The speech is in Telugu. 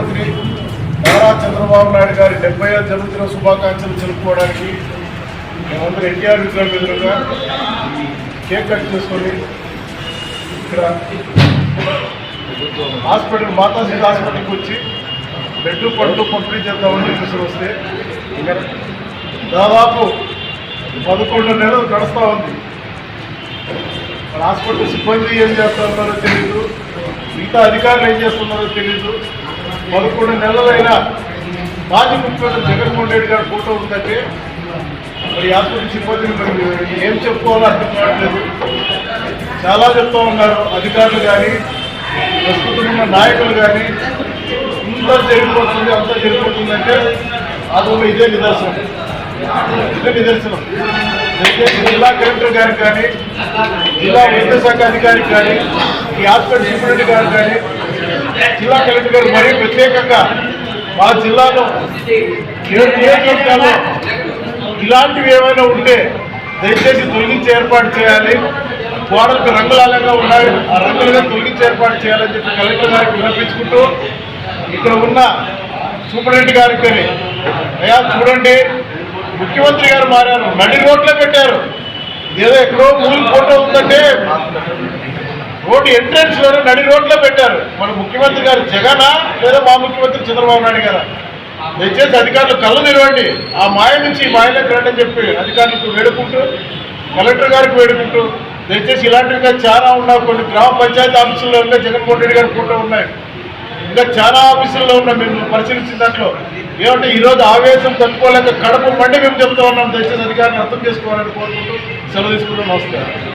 ముఖ్యమంత్రి నారా చంద్రబాబు నాయుడు గారి డెబ్బై ఐదు జన్మదిన శుభాకాంక్షలు జరుపుకోవడానికి మేమందరం ఎన్టీఆర్ విగ్రహం ఎదురుగా కేక్ కట్ చేసుకొని ఇక్కడ హాస్పిటల్ మాతాజీ హాస్పిటల్కి వచ్చి బెడ్లు పట్టు పంపిణీ చేద్దామని చెప్పేసి వస్తే దాదాపు పదకొండు నెలలు గడుస్తూ ఉంది. హాస్పిటల్ సిబ్బంది ఏం చేస్తున్నారో తెలియదు మిగతా అధికారులు ఏం చేస్తున్నారో తెలియదు పదకొండు నెలలైనా మాజీ ముఖ్యమంత్రి జగన్మోహన్ రెడ్డి గారు ఫోటో ఉందంటే మరి హాస్పిటల్ సిబ్బందిని మరి ఏం చెప్పుకోవాలో అర్థం కావట్లేదు. చాలా చెప్తా ఉన్నారు అధికారులు కానీ ప్రస్తుతం ఉన్న నాయకులు కానీ ఇంత జరిగిపోతుంది అంత జరిగిపోతుందంటే అది ఒక ఇదే నిదర్శనం. ఇదే నిదర్శనం. జిల్లా కలెక్టర్ గారికి కానీ జిల్లా వైద్య శాఖ అధికారికి కానీ ఈ హాస్పిటల్ సిబ్బంది గారు కానీ జిల్లా కలెక్టర్ గారు మరీ ప్రత్యేకంగా మా జిల్లాలో ఏడు నియోజకవర్గాల్లో ఇలాంటివి ఏమైనా ఉంటే దయచేసి తొలగించి ఏర్పాటు చేయాలి. గోడలకు రంగులాలంగా ఉన్నాయి. ఆ రంగులుగా తొలగించి ఏర్పాటు చేయాలని చెప్పి కలెక్టర్ గారికి విన్నపించుకుంటూ ఇక్కడ ఉన్న సూపరింటెండెంట్ గారికి కానీ అయ్యా చూడండి. ముఖ్యమంత్రి గారు మారారు. నడి రోడ్లో పెట్టారు ఏదో ఎక్కడో మూడు ఫోటో ఉందంటే రోడ్డు ఎంట్రన్స్లోనే నడి రోడ్లో పెట్టారు. మన ముఖ్యమంత్రి గారు జగనా లేదా మా ముఖ్యమంత్రి చంద్రబాబు నాయుడు గారా? దయచేసి అధికారులు కళ్ళు నిలవండి ఆ మాయ నుంచి ఈ మాయలోకి రండి అని చెప్పి అధికారులకు వేడుకుంటూ కలెక్టర్ గారికి వేడుకుంటూ దయచేసి ఇలాంటివి ఇంకా చాలా ఉన్నాయి. కొన్ని గ్రామ పంచాయతీ ఆఫీసుల్లో ఇంకా జగన్మోహన్ రెడ్డి గారి ఫోటో ఉన్నాయి. ఇంకా చాలా ఆఫీసుల్లో ఉన్నా మేము పరిశీలించిన దాంట్లో ఏమంటే ఈరోజు ఆవేశం తట్టుకోలేక కడప మండి మేము చెప్తా ఉన్నాం. దయచేసి అధికారులు అర్థం చేసుకోవాలని కోరుకుంటూ సెలవు తీసుకుంటూ నమస్కారం.